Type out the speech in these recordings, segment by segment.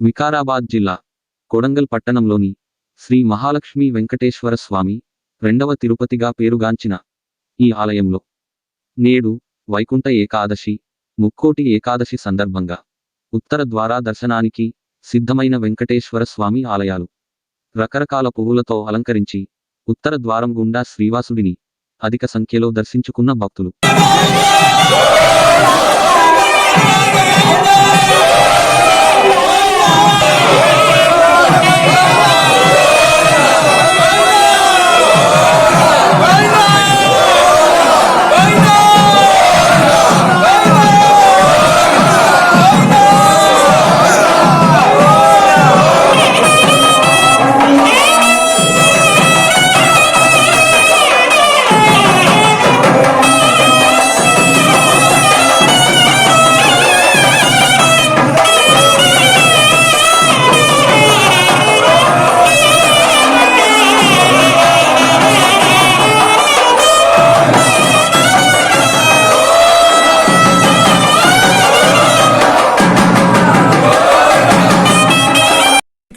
వికారాబాద్ జిల్లా కొడంగల్ పట్టణంలోని శ్రీ మహాలక్ష్మి వెంకటేశ్వర స్వామి రెండవ తిరుపతిగా పేరుగాంచిన ఈ ఆలయంలో నేడు వైకుంఠ ఏకాదశి ముక్కోటి ఏకాదశి సందర్భంగా. ఉత్తర ద్వార దర్శనానికి సిద్ధమైన వెంకటేశ్వర స్వామి ఆలయాలు. రకరకాల పువ్వులతో అలంకరించి ఉత్తర ద్వారం గుండా శ్రీవాసుడిని అధిక సంఖ్యలో దర్శించుకున్న భక్తులు.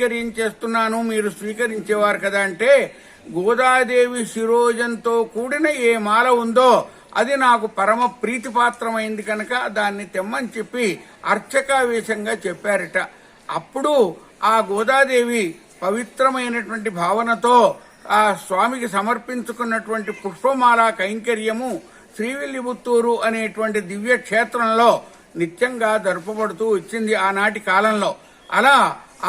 స్వీకరించేస్తున్నాను మీరు స్వీకరించేవారు కదా అంటే గోదాదేవి శిరోజంతో కూడిన ఏ మాల ఉందో అది నాకు పరమ ప్రీతిపాత్రమైంది కనుక దాన్ని తెమ్మని చెప్పి అర్చకావేశంగా చెప్పారట. అప్పుడు ఆ గోదాదేవి పవిత్రమైనటువంటి భావనతో ఆ స్వామికి సమర్పించుకున్నటువంటి పుష్పమాల కైంకర్యము శ్రీవిల్లిపుత్తూరు అనేటువంటి దివ్య క్షేత్రంలో నిత్యంగా జరుపబడుతూ వచ్చింది ఆనాటి కాలంలో. అలా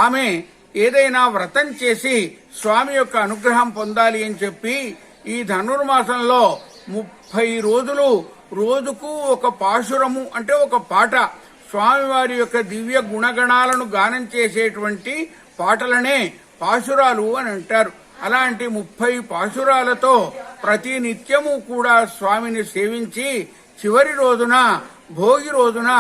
ఆమె ఏదైనా వ్రతం చేసి స్వామి యొక్క అనుగ్రహం పొందాలి అని చెప్పి ఈ ధనుర్మాసంలో ముప్పై రోజులు రోజుకు ఒక పాశురము అంటే ఒక పాట స్వామివారి యొక్క దివ్య గుణగణాలను గానం చేసేటువంటి పాటలనే పాశురాలు అని అంటారు. అలాంటి ముప్పై పాశురాలతో ప్రతి నిత్యము కూడా స్వామిని సేవించి చివరి రోజున భోగి రోజున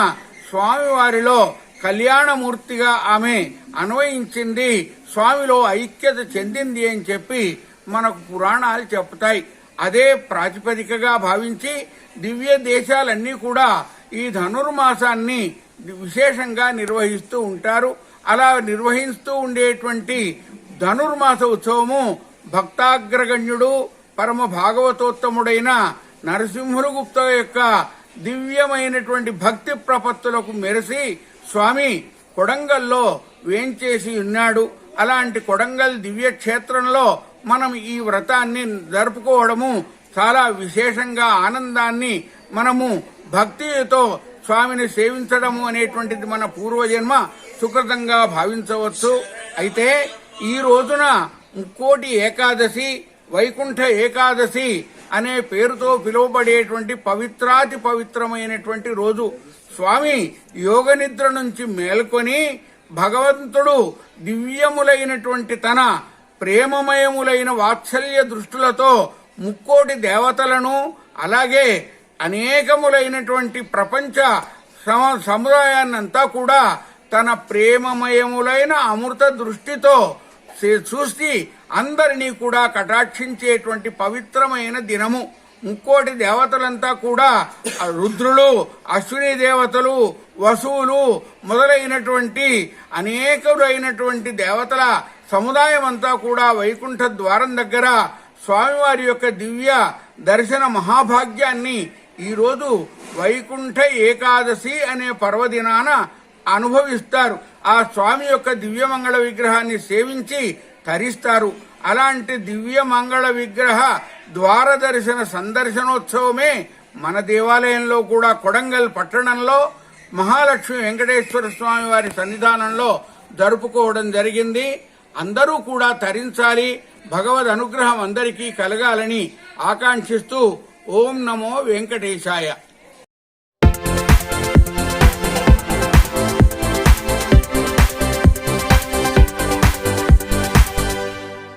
స్వామివారిలో కళ్యాణమూర్తిగా ఆమె అన్వయించింది. స్వామిలో ఐక్యత చెందింది అని చెప్పి మనకు పురాణాలు చెప్తాయి అదే ప్రాతిపదికగా భావించి దివ్య దేశాలన్నీ కూడా ఈ ధనుర్మాసాన్ని విశేషంగా నిర్వహిస్తూ ఉంటారు. అలా నిర్వహిస్తూ ఉండేటువంటి ధనుర్మాస ఉత్సవము భక్తాగ్రగణ్యుడు పరమ భాగవతోత్తముడైన నరసింహులు గుప్త యొక్క దివ్యమైనటువంటి భక్తి ప్రపత్తులకు మెరిసి స్వామి కొడంగల్లో వేంచేసి ఉన్నాడు? అలాంటి కొడంగల్ దివ్య క్షేత్రంలో మనం ఈ వ్రతాన్ని జరుపుకోవడము చాలా విశేషంగా ఆనందాన్ని మనము భక్తితో స్వామిని సేవించడము అనేటువంటిది మన పూర్వజన్మ సుకృతంగా భావించవచ్చు. అయితే ఈ రోజున ముక్కోటి ఏకాదశి వైకుంఠ ఏకాదశి అనే పేరుతో పిలువబడేటువంటి పవిత్రాతి పవిత్రమైనటువంటి రోజు. స్వామి యోగ నిద్ర నుంచి మేల్కొని భగవంతుడు దివ్యములైనటువంటి తన ప్రేమమయములైన వాత్సల్య దృష్టులతో ముక్కోటి దేవతలను అలాగే అనేకములైనటువంటి ప్రపంచ సముదాయాన్నంతా కూడా తన ప్రేమమయములైన అమృత దృష్టితో చూసి అందరినీ కూడా కటాక్షించేటువంటి పవిత్రమైన దినము. ముక్కోటి దేవతలంతా కూడా రుద్రులు అశ్విని దేవతలు వసువులు మొదలైనటువంటి అనేకులైనటువంటి దేవతల సముదాయం అంతా కూడా వైకుంఠ ద్వారం దగ్గర స్వామివారి యొక్క దివ్య దర్శన మహాభాగ్యాన్ని ఈరోజు వైకుంఠ ఏకాదశి అనే పర్వదినాన అనుభవిస్తారు. ఆ స్వామి యొక్క దివ్యమంగళ విగ్రహాన్ని సేవించి తరిస్తారు. అలాంటి దివ్య మంగళ విగ్రహ ద్వార దర్శన సందర్శనోత్సవమే మన దేవాలయంలో కూడా కొడంగల్ పట్టణంలో మహాలక్ష్మి వెంకటేశ్వర స్వామి వారి సన్నిధానంలో జరుపుకోవడం జరిగింది. అందరూ కూడా తరించాలి. భగవద్ అనుగ్రహం అందరికీ కలగాలని ఆకాంక్షిస్తూ ఓం నమో వెంకటేశాయ.